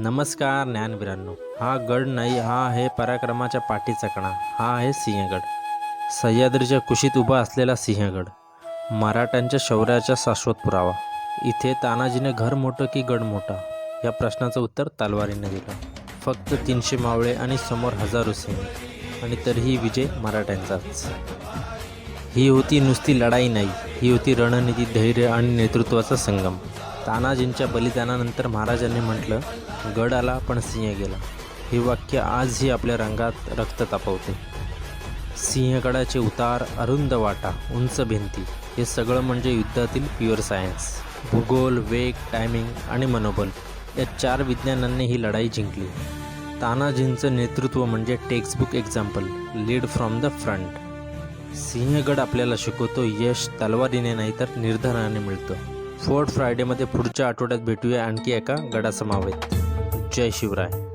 नमस्कार ज्ञानवीरांनो. हा गड नाही हा आहे पराक्रमाच्या पाठीचा कणा. हा आहे सिंहगड. सह्याद्रीच्या कुशीत उभा असलेला सिंहगड. मराठ्यांच्या शौर्याचा शाश्वत पुरावा. इथे तानाजीने घर मोठं की गड मोठा? या प्रश्नाचं उत्तर तलवारीने दिलं. फक्त तीनशे मावळे आणि समोर हजारो सिंह. आणि तरीही विजय मराठ्यांचाच. ही होती नुसती लढाई नाही ही होती रणनीती धैर्य आणि नेतृत्वाचा संगम. तानाजींच्या बलिदानानंतर महाराजांनी म्हटलं गड आला पण सिंह गेला. हे वाक्य आजही आपल्या रंगात रक्त तापवते. सिंहगडाचे उतार अरुंद वाटा उंच भिंती हे सगळं म्हणजे युद्धातील प्युअर सायन्स भूगोल वेग टायमिंग आणि मनोबल या चार विज्ञानांनी ही लढाई जिंकली. तानाजींचं नेतृत्व म्हणजे textbook example lead from the front Sinhagad आपल्याला शिकवतो यश तलवारीने नाही तर निर्धाराने मिळतं. फोर्ट फ्रायडेमध्ये पुढच्या आठवड्यात भेटूया आणखी एका गडासमावेत. जय शिवराय.